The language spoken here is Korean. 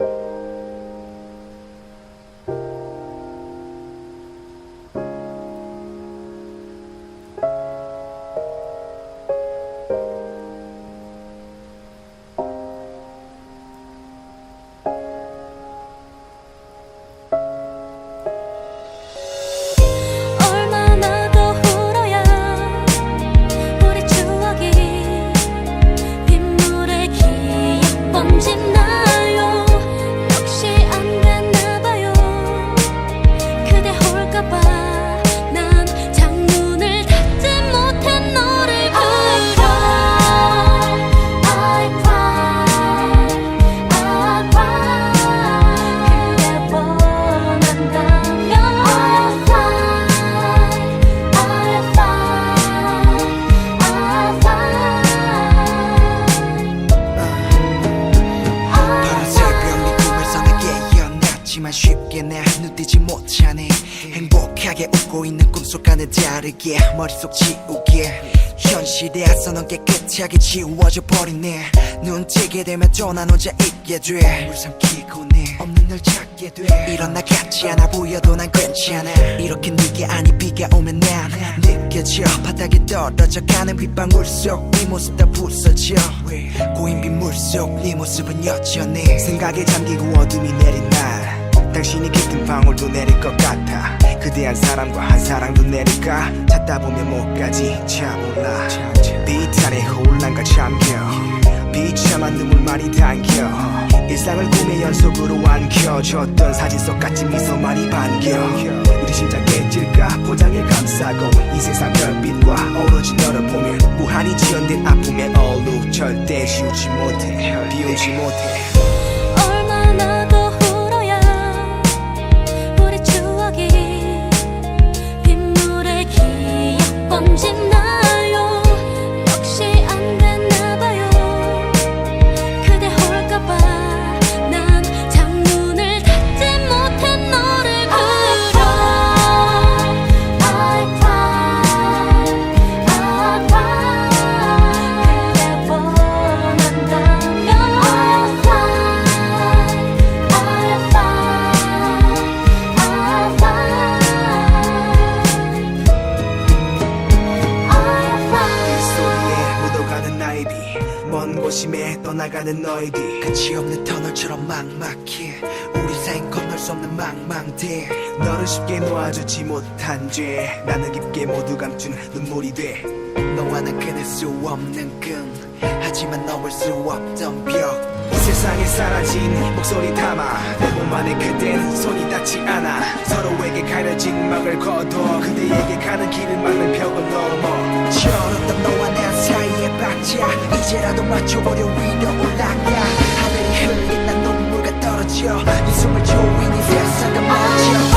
얼 일어났지만 쉽게 내 눈뜨지 못하네. 행복하게 웃고 있는 꿈속과는 다르게 머릿속 지우개. 현실에서 넌 깨끗하게 지워져 버리네. 눈 뜨게 되면 또 난 혼자 있게 돼 물 삼키고 내 없는 널 찾게 돼. 이런 나 같지 않아 보여도 난 괜찮아. 이렇게 네게 아니 비가 오면 난 느껴져. 바닥에 떨어져 가는 빗방울 속 네 모습 다 부서져. 고인 빗물 속 네 모습은 여전히 생각에 잠기고 어둠이 내린 날 당신이 깃든 방울도 내릴 것 같아. 그대 한 사람과 한 사랑도 내릴까? 찾다 보면 참 몰라. 빛 안에 혼란과 잠겨 비참한 눈물만이 담겨. 일상을 꿈의 연속으로 안겨줬던 사진 속 같은 미소만이 반겨. 우리 심장 깨질까? 포장에 감싸고 이 세상 별빛과 어우러진 너를 보면 무한히 지연된 아픔의 얼룩 절대 지우지 못해. 비우지 못해 먼 곳임에 떠나가는 너의 뒤 끝이 없는 터널처럼 막막해. 우리 사인 건널 수 없는 망망대. 너를 쉽게 놓아주지 못한 죄. 나는 깊게 모두 감춘 눈물이 돼. 너와 난 끊을 수 없는 끈 하지만 넘을 수 없던 벽. 이 세상에 사라진 목소리 담아 몸 안에 그댄 손이 닿지 않아 서로에게 가려진 막을 걷어 그대에게 가는 길은 막는 벽을 넘어 치열었던 너와 나 사이의 박자 이제라도 맞춰버려 위로 올라가 하늘이 흐르게 난 눈물과 떨어져 네 숨을 조이니 세상은 멈춰